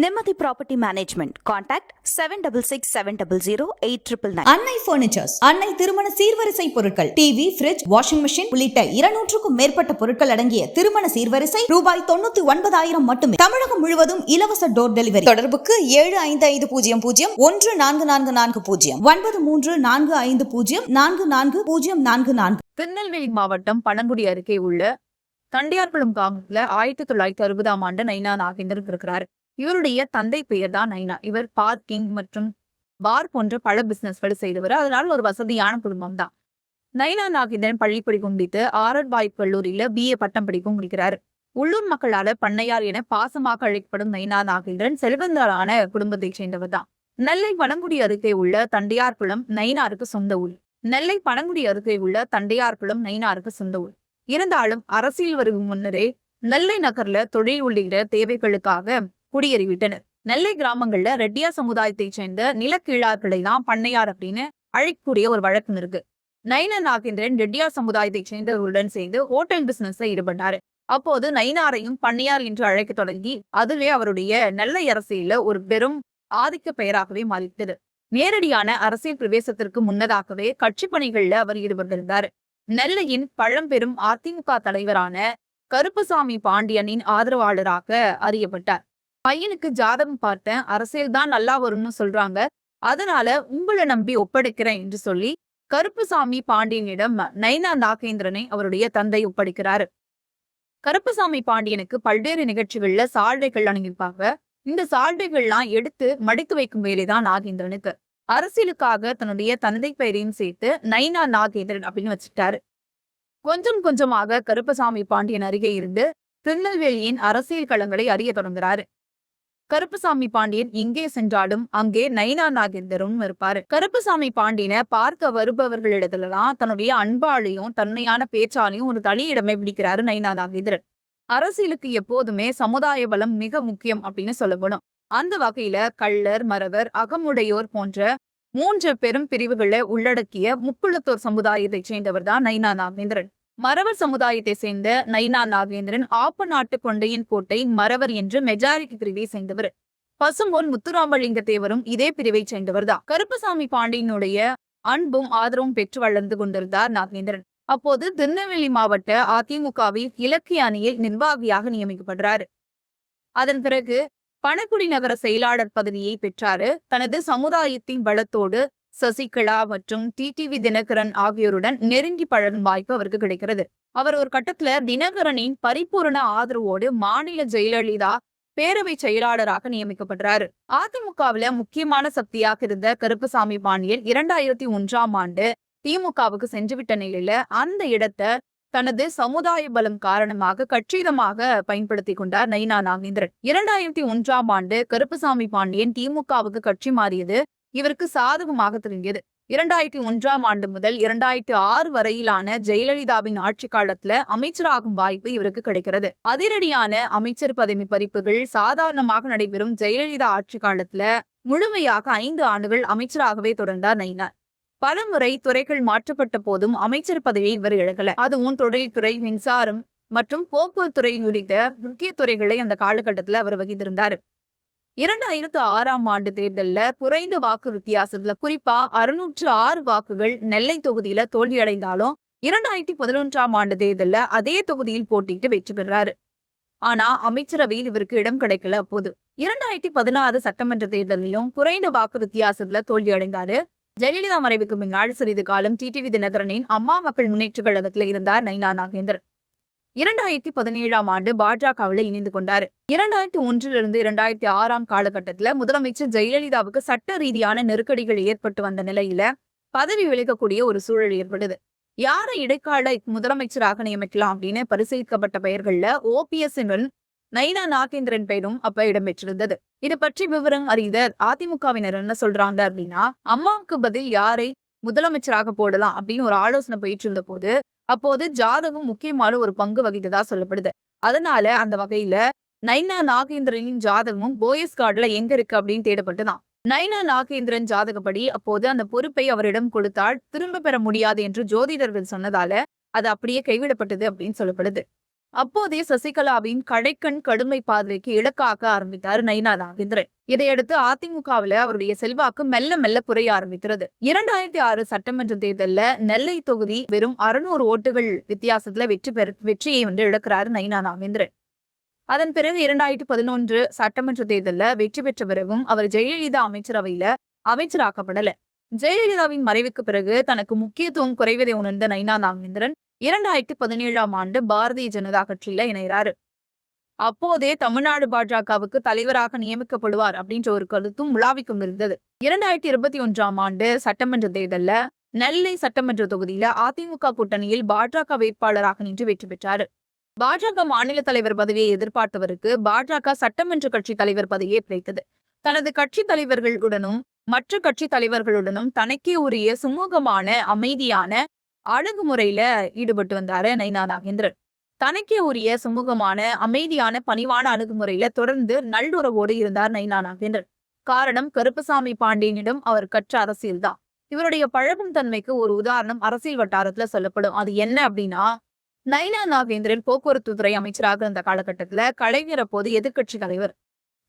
Nimmathi property management contact seven double six seven double zero eight triple nine Annai furnitures Annai திருமண சீர்வரிசை பொருட்கள் TV fridge washing machine உள்ளிட்ட இருநூற்றுக்கும் மேற்பட்ட பொருட்கள் அடங்கிய திருமண சீர்வரிசை ரூபாய் தொண்ணூத்தி ஒன்பதாயிரம் மட்டுமே. தமிழகம் முழுவதும் இலவச டோர் டெலிவரி தொடர்புக்கு ஏழு ஐந்து ஐந்து பூஜ்ஜியம் பூஜ்ஜியம் ஒன்று நான்கு நான்கு நான்கு பூஜ்ஜியம். ஒன்பது மூன்று நான்கு ஐந்து பூஜ்ஜியம் நான்கு நான்கு பூஜ்ஜியம் நான்கு நான்கு. திருநெல்வேலி மாவட்டம் பனங்குடி அருகே உள்ள தண்டியார்குளம் கிராமத்துல ஆயிரத்தி தொள்ளாயிரத்தி அறுபதாம் ஆண்டு நைனா நாகேந்திரன் இருக்கிறார் இவருடைய தந்தை பெயர் தான் நைனா. இவர் பார்க்கிங் மற்றும் பார் போன்ற பல பிசினஸ்கள் செய்தவர் அதனால் ஒரு வசதியான குடும்பம் தான். நைனா நாகேந்திரன் பள்ளி படிப்பு முடித்து ஆரட்பாய் கல்லூரியில பிஏ பட்டம் படிக்கும் முடிக்கிறார். உள்ளூர் மக்களால பண்ணையார் என பாசமாக அழைக்கப்படும் நைனா நாகேந்திரன் செல்வந்தரான குடும்பத்தைச் சேர்ந்தவர் தான். நெல்லை பனங்குடி அருகே உள்ள தண்டையார்குளம் நைனாருக்கு சொந்த ஊர். நெல்லை பனங்குடி அருகே உள்ள தண்டையார்குளம் நைனாருக்கு சொந்த ஊர். இருந்தாலும் அரசியல் வரும் முன்னரே நெல்லை நகர்ல தொழில் உள்ளிட்ட தேவைகளுக்காக குடியேறிவிட்டனர். நெல்லை கிராமங்கள்ல ரெட்டியா சமுதாயத்தைச் சேர்ந்த நிலக்கீழார்களை தான் பண்ணையார் அப்படின்னு அழைக்கக்கூடிய ஒரு வழக்கம் இருக்கு. நைனா நாகேந்திரன் ரெட்டியா சமுதாயத்தைச் சேர்ந்தவர்களுடன் சேர்ந்து ஹோட்டல் பிசினஸ்ல ஈடுபட்டாரு. அப்போது நைனாரையும் பண்ணையார் என்று அழைக்க தொடங்கி அதுவே அவருடைய நெல்லை அரசியல ஒரு பெரும் ஆதிக்க பெயராகவே மாறிவிட்டது. நேரடியான அரசியல் பிரவேசத்திற்கு முன்னதாகவே கட்சி பணிகள்ல அவர் ஈடுபட்டிருந்தார். நெல்லையின் பழம்பெரும் அதிமுக தலைவரான கருப்புசாமி பாண்டியனின் ஆதரவாளராக அறியப்பட்டார். பையனுக்கு ஜாதகம் பார்த்தேன். அரசியல் தான் நல்லா வரும்னு சொல்றாங்க. அதனால உங்களை நம்பி ஒப்படைக்கிறேன் என்று சொல்லி கருப்புசாமி பாண்டியனிடம் நைனா நாகேந்திரனை அவருடைய தந்தை ஒப்படைக்கிறாரு. கருப்புசாமி பாண்டியனுக்கு பல்வேறு நிகழ்ச்சிகள்ல சால்வைகள் அணுகிப்பாங்க இந்த சால்வைகள்லாம் எடுத்து மடித்து வைக்கும் வேலைதான் நாகேந்திரனுக்கு. அரசியலுக்காக தன்னுடைய தந்தை பெயரையும் சேர்த்து நைனா நாகேந்திரன் அப்படின்னு வச்சுட்டாரு கொஞ்சம் கொஞ்சமாக கருப்பசாமி பாண்டியன் அருகே இருந்து திருநெல்வேலியின் அரசியல் களங்களை அறிய தொடங்குறாரு. கருப்புசாமி பாண்டியன் எங்கே சென்றாலும் அங்கே நைனா நாகேந்தரும் இருப்பாரு. கருப்புசாமி பாண்டியனை பார்க்க வருபவர்களிடத்துலதான் தன்னுடைய அன்பாலையும் தன்மையான பேச்சாலையும் ஒரு தனியிடமே பிடிக்கிறாரு நைனா நாகேந்திரன். அரசியலுக்கு எப்போதுமே சமுதாய பலம் மிக முக்கியம் அப்படின்னு சொல்லப்படும். அந்த வகையில கள்ளர் மறவர் அகமுடையோர் போன்ற மூன்று பெரும் பிரிவுகளை உள்ளடக்கிய முக்குளத்தோர் சமுதாயத்தைச் சேர்ந்தவர் தான் நைனா நாகேந்திரன். மறவர் சமுதாயத்தை சேர்ந்த நைனா நாகேந்திரன் ஆப்ப நாட்டு கொண்டையின் கோட்டை மறவர் என்று மெஜாரிட்டி பிரிவை சேர்ந்தவர். பசும்பொன் முத்துராமலிங்க தேவரும் இதே பிரிவை சேர்ந்தவர் தான் கருப்பசாமி பாண்டியனுடைய அன்பும் ஆதரவும் பெற்று வளர்ந்து கொண்டிருந்தார் நாகேந்திரன். அப்போது திருநெல்வேலி மாவட்ட அதிமுகவில் இலக்கிய அணியில் நிர்வாகியாக நியமிக்கப்படுறாரு. அதன் பிறகு பணக்குடி நகர செயலாளர் பதவியை பெற்றாரு. தனது சமுதாயத்தின் பலத்தோடு சசிகலா மற்றும் டிடிவி தினகரன் ஆகியோருடன் நெருங்கி பழகும் வாய்ப்பு அவருக்கு கிடைக்கிறது. அவர் ஒரு கட்டத்துல தினகரனின் பரிபூரண ஆதரவோடு மாநில ஜெயலலிதா பேரவை செயலாளராக நியமிக்கப்படுறாரு. அதிமுகவுல முக்கியமான சக்தியாக இருந்த கருப்புசாமி பாண்டியன் இரண்டாயிரத்தி ஒன்றாம் ஆண்டு திமுகவுக்கு சென்றுவிட்ட நிலையில அந்த இடத்தை தனது சமுதாய பலம் காரணமாக கட்சிதமாக பயன்படுத்தி கொண்டார் நைனா நாகேந்திரன். இரண்டாயிரத்தி ஒன்றாம் ஆண்டு கருப்புசாமி பாண்டியன் திமுகவுக்கு கட்சி மாறியது இவருக்கு சாதகமாக தெரிஞ்சது இரண்டாயிரத்தி ஒன்றாம் ஆண்டு முதல் இரண்டாயிரத்தி ஆறு வரையிலான ஜெயலலிதாவின் ஆட்சி காலத்துல அமைச்சராகும் வாய்ப்பு இவருக்கு கிடைக்கிறது. அதிரடியான அமைச்சர் பதவி பறிப்புகள் சாதாரணமாக நடைபெறும் ஜெயலலிதா ஆட்சி காலத்துல முழுமையாக ஐந்து ஆண்டுகள் அமைச்சராகவே தொடர்ந்தார் நைனார் பலமுறை துறைகள் மாற்றப்பட்ட போதும் அமைச்சர் பதவியை இவர் இழக்கல. அதுவும் தொழில்துறை மின்சாரம் மற்றும் போக்குவரத்து துறை உள்ளிட்ட முக்கிய துறைகளை அந்த காலகட்டத்துல அவர் வகித்திருந்தார். இரண்டாயிரத்து ஆறாம் ஆண்டு தேர்தல்ல குறைந்த வாக்கு வித்தியாசத்துல குறிப்பா அறுநூற்று ஆறு வாக்குகள் நெல்லை தொகுதியில தோல்வியடைந்தாலும் இரண்டாயிரத்தி பதினொன்றாம் ஆண்டு தேர்தலில் அதே தொகுதியில் போட்டியிட்டு வெற்றி பெறாரு. ஆனா அமைச்சரவையில் இவருக்கு இடம் கிடைக்கல அப்போது. இரண்டாயிரத்தி பதினாறு சட்டமன்ற தேர்தலிலும் குறைந்த வாக்கு வித்தியாசத்துல தோல்வியடைந்தாரு. ஜெயலலிதா மறைவுக்கு முன்னாள் சிறிது காலம் டிடிவி தினகரனின் அம்மா மக்கள் முன்னேற்ற கழகத்துல இருந்தார் நைனா நாகேந்தர். இரண்டாயிரத்தி பதினேழாம் ஆண்டு பாஜகவில் இணைந்து கொண்டார். இரண்டாயிரத்தி ஒன்றிலிருந்து இரண்டாயிரத்தி ஆறாம் காலகட்டத்துல முதலமைச்சர் ஜெயலலிதாவுக்கு சட்ட ரீதியான நெருக்கடிகள் ஏற்பட்டு வந்த நிலையில பதவி விலகக்கூடிய ஒரு சூழல் ஏற்படுது யாரை இடைக்கால முதலமைச்சராக நியமிக்கலாம் அப்படின்னு பரிசீலிக்கப்பட்ட பெயர்கள்ல ஓபிஎஸ் நைனா நாகேந்திரன் பெயரும் அப்ப இடம்பெற்றிருந்தது. இது பற்றி விவரம் அறிந்த அதிமுகவினர் என்ன சொல்றாங்க அப்படின்னா அம்மாவுக்கு பதில் யாரை முதலமைச்சராக போடலாம் அப்படின்னு ஒரு ஆலோசனை போயிட்டு இருந்த போது அப்போது ஜாதகம் முக்கியமான ஒரு பங்கு வகித்ததா சொல்லப்படுது. அதனால அந்த வகையில நைனா நாகேந்திரனின் ஜாதகமும் போயஸ் கார்டுல எங்க இருக்கு அப்படின்னு தேடப்பட்டுதான். நைனா நாகேந்திரன் ஜாதகப்படி அப்போது அந்த பொறுப்பை அவரிடம் கொடுத்தால் திரும்ப பெற முடியாது என்று ஜோதிடர்கள் சொன்னதால அது அப்படியே கைவிடப்பட்டது அப்படின்னு சொல்லப்படுது. அப்போதே சசிகலாவின் கடைக்கண் கடுமை பார்வைக்கு இலக்காக ஆரம்பித்தார் நைனா நாகேந்திரன் இதையடுத்து அதிமுகவுல அவருடைய செல்வாக்கு மெல்ல மெல்ல குறைய ஆரம்பிக்கிறது. இரண்டாயிரத்தி ஆறு சட்டமன்ற தேர்தலில் நெல்லை தொகுதி வெறும் அறுநூறு ஓட்டுகள் வித்தியாசத்துல வெற்றி பெற வெற்றியை வந்து இழக்கிறாரு நைனா நாகேந்திரன் அதன் பிறகு இரண்டாயிரத்தி பதினொன்று சட்டமன்ற தேர்தலில் வெற்றி பெற்ற பிறகும் அவர் ஜெயலலிதா அமைச்சரவையில அமைச்சராக்கப்படல. ஜெயலலிதாவின் மறைவுக்கு பிறகு தனக்கு முக்கியத்துவம் குறைவதை உணர்ந்த நைனா நாகேந்திரன் இரண்டாயிரத்தி பதினேழாம் ஆண்டு பாரதிய ஜனதா கட்சியில இணைகிறாரு அப்போதே தமிழ்நாடு பாஜகவுக்கு தலைவராக நியமிக்கப்படுவார் அப்படின்ற ஒரு கருத்தும் உலாவிக்கும் இருந்தது. இரண்டாயிரத்தி இருபத்தி ஒன்றாம் ஆண்டு சட்டமன்ற தேர்தல்ல நெல்லை சட்டமன்ற தொகுதியில அதிமுக கூட்டணியில் பாஜக வேட்பாளராக நின்று வெற்றி பெற்றாரு. பாஜக மாநில தலைவர் பதவியை எதிர்பார்த்தவருக்கு பாஜக சட்டமன்ற கட்சி தலைவர் பதவியே கிடைத்தது. தனது கட்சி தலைவர்களுடனும் மற்ற கட்சி தலைவர்களுடனும் தனக்கே உரிய சுமூகமான அமைதியான அணுகுமுறையில ஈடுபட்டு வந்தாரு நைனா நாகேந்திரன். தனக்கே உரிய சுமூகமான அமைதியான பணிவான அணுகுமுறையில தொடர்ந்து நல்லுறவோடு இருந்தார் நைனா நாகேந்திரன். காரணம் கருப்பசாமி பாண்டியனிடம் அவர் கற்ற அரசியல்தான் இவருடைய பழகும் தன்மைக்கு ஒரு உதாரணம் அரசியல் வட்டாரத்துல சொல்லப்படும். அது என்ன அப்படின்னா நைனா நாகேந்திரன் போக்குவரத்து துறை அமைச்சராக இருந்த காலகட்டத்துல கலைஞர் போது எதிர்க்கட்சி தலைவர்.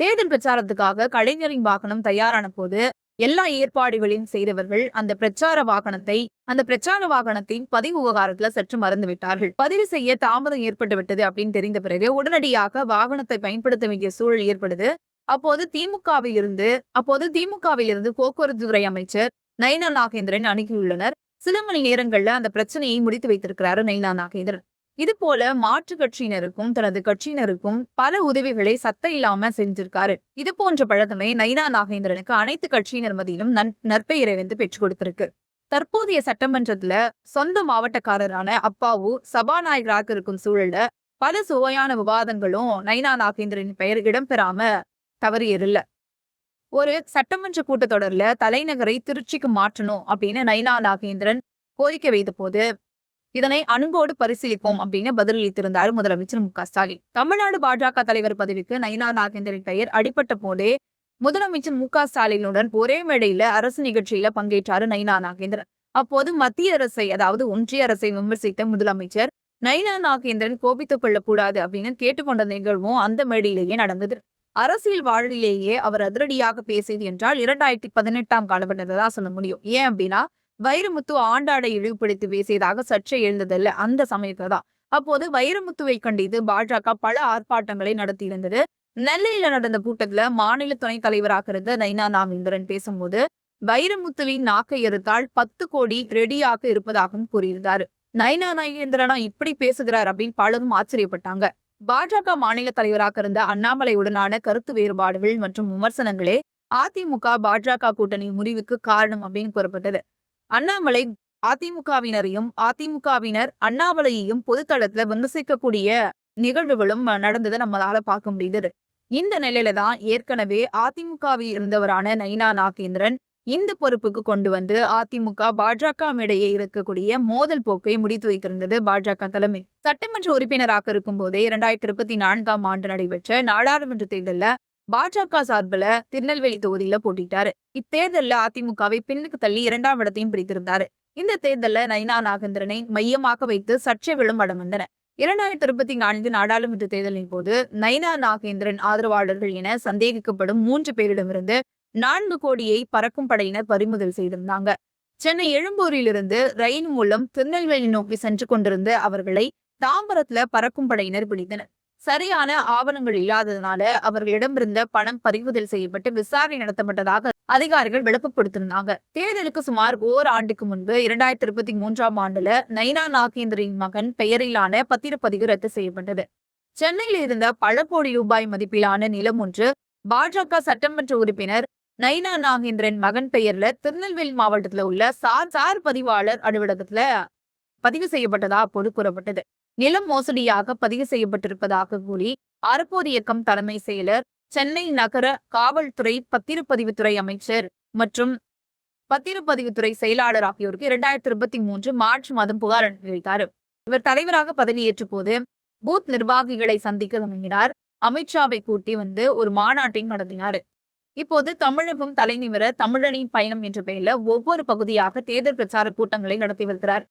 தேர்தல் பிரச்சாரத்துக்காக கலைஞரின் வாகனம் தயாரான போது எல்லா ஏற்பாடுகளையும் செய்தவர்கள் அந்த பிரச்சார வாகனத்தை அந்த பிரச்சார வாகனத்தின் பதிவு விவகாரத்துல சற்று மறந்து விட்டார்கள். பதிவு செய்ய தாமதம் ஏற்பட்டு விட்டது அப்படின்னு தெரிந்த பிறகு உடனடியாக வாகனத்தை பயன்படுத்த வேண்டிய சூழல் ஏற்படுது. அப்போது திமுகவில் இருந்து அப்போது திமுகவில் இருந்து போக்குவரத்து துறை அமைச்சர் நைனா நாகேந்திரன் அணுகியுள்ளனர். சில மணி நேரங்கள்ல அந்த பிரச்சனையை முடித்து வைத்திருக்கிறாரு நைனா நாகேந்திரன். இது போல மாற்று கட்சியினருக்கும் தனது கட்சியினருக்கும் பல உதவிகளை சத்த இல்லாம செஞ்சிருக்காரு. இது போன்ற பழக்கமே நைனா நாகேந்திரனுக்கு அனைத்து கட்சியினர் மதியிலும் நன்- நற்பெயரை வந்து பெற்றுக் கொடுத்திருக்கு. தற்போதைய சட்டமன்றத்துல சொந்த மாவட்டக்காரரான அப்பாவு சபாநாயகராக இருக்கும் சூழல்ல பல சுவையான விவாதங்களும் நைனா நாகேந்திரனின் பெயர் இடம்பெறாம தவறியதில்ல ஒரு சட்டமன்ற கூட்டத்தொடர்ல தலைநகரை திருச்சிக்கு மாற்றணும் அப்படின்னு நைனா நாகேந்திரன் கோரிக்கை வைத்த போது இதனை அன்போடு பரிசீலிப்போம் அப்படின்னு பதிலளித்திருந்தார் முதலமைச்சர் மு க ஸ்டாலின். தமிழ்நாடு பாஜக தலைவர் பதவிக்கு நயினா நாகேந்திரன் பெயர் அடிபட்ட போதே முதலமைச்சர் மு க ஸ்டாலினுடன் ஒரே மேடையில அரசு நிகழ்ச்சியில பங்கேற்றாரு நயினா நாகேந்திரன். அப்போது மத்திய அரசை அதாவது ஒன்றிய அரசை விமர்சித்த முதலமைச்சர் நயினா நாகேந்திரன் கோபித்துக் கொள்ளக்கூடாது அப்படின்னு கேட்டுக்கொண்ட நிகழ்வும் அந்த மேடையிலேயே நடந்தது. அரசியல் வாழ்விலேயே அவர் அதிரடியாக பேசியது என்றால் இரண்டாயிரத்தி பதினெட்டாம் காலகட்டத்தை தான் சொல்ல முடியும். ஏன் அப்படின்னா வைரமுத்து ஆண்டாடை இழிவுபடுத்தி பேசியதாக சர்ச்சை எழுந்ததில்ல. அந்த சமயத்துல தான். அப்போது வைரமுத்துவை கண்டித்து பாஜக பல ஆர்ப்பாட்டங்களை நடத்தியிருந்தது. நெல்லையில நடந்த கூட்டத்துல மாநில துணைத் தலைவராக இருந்த நைனா நாகேந்திரன் பேசும்போது வைரமுத்துவின் நாக்கை எறுத்தால் பத்து கோடி ரெடியாக இருப்பதாகவும் கூறியிருந்தாரு. நைனா நாகேந்திரனா இப்படி பேசுகிறார் அப்படின்னு பலரும் ஆச்சரியப்பட்டாங்க. பாஜக மாநில தலைவராக இருந்த அண்ணாமலையுடனான கருத்து வேறுபாடுகள் மற்றும் விமர்சனங்களே அதிமுக பாஜக கூட்டணி முடிவுக்கு காரணம் அப்படின்னு கூறப்பட்டது. அண்ணாமலை அதிமுகவினரையும் அதிமுகவினர் அண்ணாமலையையும் பொதுத்தளத்துல விமர்சிக்கக்கூடிய நிகழ்வுகளும் நடந்ததை நம்மளால பார்க்க முடியுது இந்த நிலையில தான் ஏற்கனவே அதிமுகவில் இருந்தவரான நயினா நாகேந்திரன் இந்த பொறுப்புக்கு கொண்டு வந்து அதிமுக பாஜக இடையே இருக்கக்கூடிய மோதல் போக்கை முடித்து வைத்திருந்தது பாஜக தலைமை. சட்டமன்ற உறுப்பினராக இருக்கும் போதே இரண்டாயிரத்தி இருபத்தி நான்காம் ஆண்டு நடைபெற்ற நாடாளுமன்ற தேர்தலில் பாஜக சார்பில் திருநெல்வேலி தொகுதியில போட்டிட்டாரு இத்தேர்தலில் அதிமுகவை பின்னுக்கு தள்ளி இரண்டாம் இடத்தையும் பிடித்திருந்தாரு. இந்த தேர்தலில் நைனா நாகேந்திரனை மையமாக வைத்து சர்ச்சைகளும் வடம் வந்தன. இரண்டாயிரத்தி இருபத்தி நான்கு நாடாளுமன்ற தேர்தலின் போது நைனா நாகேந்திரன் ஆதரவாளர்கள் என சந்தேகிக்கப்படும் மூன்று பேரிடமிருந்து நான்கு கோடியை பறக்கும் படையினர் பறிமுதல் செய்திருந்தாங்க. சென்னை எழும்பூரிலிருந்து ரயில் மூலம் திருநெல்வேலி நோக்கி சென்று கொண்டிருந்த அவர்களை தாம்பரத்துல பறக்கும் படையினர் பிடித்தனர். சரியான ஆவணங்கள் இல்லாததுனால அவர்களிடமிருந்த பணம் பறிமுதல் செய்யப்பட்டு விசாரணை நடத்தப்பட்டதாக அதிகாரிகள் விளப்பப்படுத்திருந்தாங்க தேர்தலுக்கு சுமார் ஓர் ஆண்டுக்கு முன்பு இரண்டாயிரத்தி இருபத்தி மூன்றாம் ஆண்டுல நைனா நாகேந்திரின் மகன் பெயரிலான பத்திரப்பதிவு ரத்து செய்யப்பட்டது. சென்னையில் இருந்த பல கோடி ரூபாய் மதிப்பிலான நிலம் ஒன்று பாஜக சட்டமன்ற உறுப்பினர் நைனா நாகேந்திரன் மகன் பெயர்ல திருநெல்வேலி மாவட்டத்துல உள்ள சார் சார் பதிவாளர் அலுவலகத்துல பதிவு செய்யப்பட்டதா அப்போது கூறப்பட்டது. நிலம் மோசடியாக பதிவு செய்யப்பட்டிருப்பதாக கூறி அறப்போர் இயக்கம் தலைமை செயலர் சென்னை நகர காவல்துறை பத்திரப்பதிவுத்துறை அமைச்சர் மற்றும் பத்திரப்பதிவுத்துறை செயலாளர் ஆகியோருக்கு இரண்டாயிரத்தி இருபத்தி மூன்று மார்ச் மாதம் புகார் அனுப்பி வைத்தார் இவர் தலைவராக பதவியேற்ற போது பூத் நிர்வாகிகளை சந்திக்க தொடங்கினார். அமித்ஷாவை கூட்டி வந்து ஒரு மாநாட்டையும் நடத்தினார். இப்போது தமிழகம் தலைநிமிர தமிழனின் பயணம் என்ற பெயரில் ஒவ்வொரு பகுதியாக தேர்தல் பிரச்சார கூட்டங்களை நடத்தி வருகிறார்.